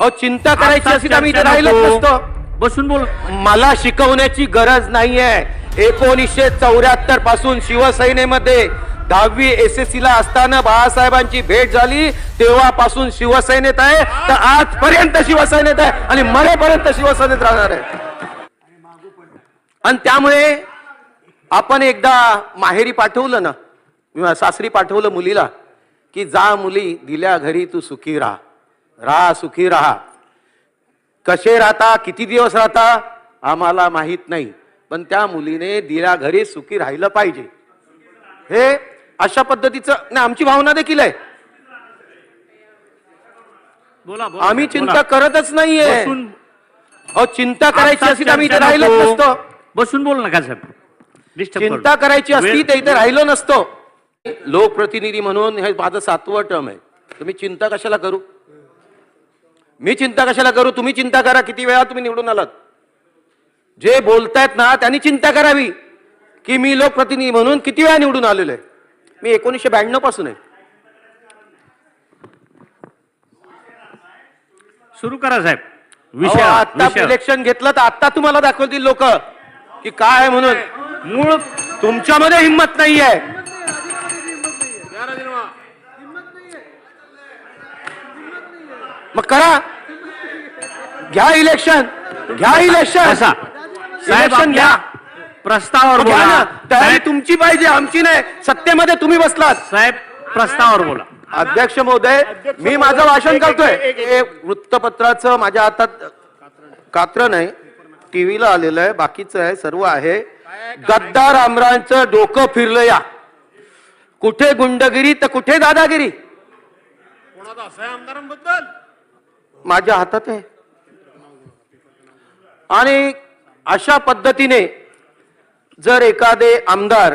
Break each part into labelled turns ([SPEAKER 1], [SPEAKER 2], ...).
[SPEAKER 1] अहो चिंता करायची तर मी इथे राहिलोच
[SPEAKER 2] नको.
[SPEAKER 1] नसतो.
[SPEAKER 2] बसून बोल.
[SPEAKER 1] मला शिकवण्याची गरज नाहीये. एकोणीसशे चौऱ्याहत्तरपासून शिवसेनेमध्ये दहावी एस एस ला असताना बाळासाहेबांची भेट झाली. तेव्हापासून शिवसेनेत आहे. तर आजपर्यंत शिवसेनेत आहे आणि मरेपर्यंत शिवसेनेत राहणार आहे. आणि त्यामुळे आपण एकदा माहेरी पाठवलं ना सासरी पाठवलं मुलीला की जा मुली दिल्या घरी तू सुखी राहा. राहा सुखी राहा. कसे राहता किती दिवस राहता आम्हाला माहीत नाही. पण त्या मुलीने दिल्या घरी सुखी राहिलं पाहिजे. हे अशा पद्धतीचं नाही आमची भावना देखील आहे.
[SPEAKER 2] बोला
[SPEAKER 1] आम्ही. चिंता करतच नाहीये.
[SPEAKER 2] बसून
[SPEAKER 1] अहो चिंता करायची असती तर आम्ही इथे
[SPEAKER 2] चर्चा
[SPEAKER 1] राहिलोच
[SPEAKER 2] नको.
[SPEAKER 1] नसतो.
[SPEAKER 2] बसून बोल नका साहेब Disturb करू.
[SPEAKER 1] चिंता करायची असती
[SPEAKER 2] वेळ-
[SPEAKER 1] तर इथे राहिलो नसतो. लोकप्रतिनिधी म्हणून हे माझं सातवं टर्म आहे. तुम्ही चिंता कशाला करू? मी चिंता कशाला करू? तुम्ही चिंता करा किती वेळा तुम्ही निवडून आलात? जे बोलतायत ना त्यांनी चिंता करावी. की मी लोकप्रतिनिधी म्हणून किती वेळा निवडून आलेलो आहे? मी एकोणीसशे ब्याण्णवपासून आहे.
[SPEAKER 2] सुरू करा साहेब.
[SPEAKER 1] आता इलेक्शन घेतलं तर आता तुम्हाला दाखवतील लोक. की काय आहे म्हणून.
[SPEAKER 2] मूळ
[SPEAKER 1] तुमच्यामध्ये हिंमत नाहीये. मग करा. घ्या इलेक्शन घ्या इलेक्शन
[SPEAKER 2] कसा साहेब
[SPEAKER 1] इलेक्शन घ्या.
[SPEAKER 2] प्रस्तावावर
[SPEAKER 1] घ्या ना
[SPEAKER 2] बोला
[SPEAKER 1] तयारी
[SPEAKER 2] साहेब-
[SPEAKER 1] तुमची पाहिजे आमची नाही. सत्तेमध्ये तुम्ही बसलात.
[SPEAKER 2] साहेब प्रस्तावावर बोला.
[SPEAKER 1] अध्यक्ष महोदय मी माझं भाषण करतोय. हे वृत्तपत्राचं माझ्या हातात कात्र नाही टीव्हीला आलेलं आहे बाकीचं आहे सर्व आहे. गद्दार आमरांचं डोकं फिरलं या. कुठे गुंडगिरी तर कुठे दादागिरी? माझ्या हातात आहे. आणि अशा पद्धतीने जर एखादे आमदार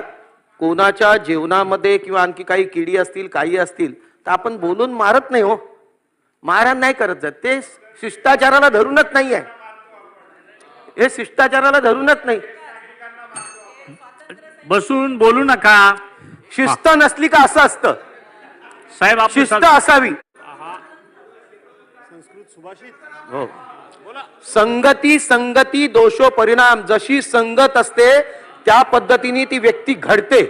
[SPEAKER 1] कोणाच्या जेवणामध्ये किंवा आणखी काही किडी असतील काही असतील तर आपण बोलून मारत नाही हो. मारहाण नाही करत जात. ते शिष्टाचाराला धरूनच नाही आहे हे शिष्टाचाराला धरूनच नाही.
[SPEAKER 2] बसून बोलू नका.
[SPEAKER 1] शिस्त नसली का असं असतं?
[SPEAKER 2] साहेब
[SPEAKER 1] शिस्त असावी. हो. संगती संगती दोषो परिणाम. जशी संगत असते त्या पद्धतीने ती व्यक्ती घडते.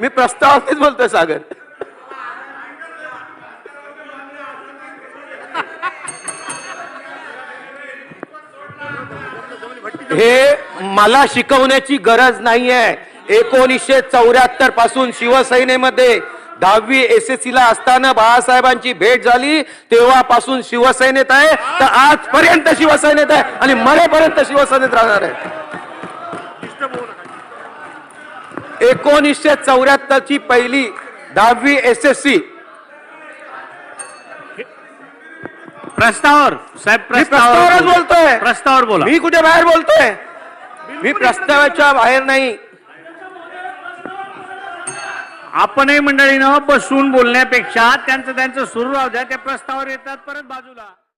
[SPEAKER 1] मी प्रस्तावातीच बोलतोय सागर. हे मला शिकवण्याची गरज नाही आहे एकोणीसशे चौऱ्याहत्तरपासून शिवसेनेमध्ये दहावी एस एस सी ला असताना बाळासाहेबांची भेट झाली. तेव्हापासून शिवसेनेत आहे. तर आजपर्यंत शिवसेनेत आहे आणि मरेपर्यंत शिवसेनेत राहणार आहे. एकोणीसशे चौऱ्याहत्तर ची पहिली दहावी एस एस सी
[SPEAKER 2] प्रस्तावावर साहेब बोला.
[SPEAKER 1] बोलतोय.
[SPEAKER 2] प्रस्तावावर बोला.
[SPEAKER 1] मी कुठे बाहेर बोलतोय? मी प्रस्तावाच्या बाहेर नाही.
[SPEAKER 2] आपणही मंडळीनं बसून बोलण्यापेक्षा त्यांचं त्यांचं सुरू राहू द्या त्या प्रस्तावावर येतात परत बाजूला.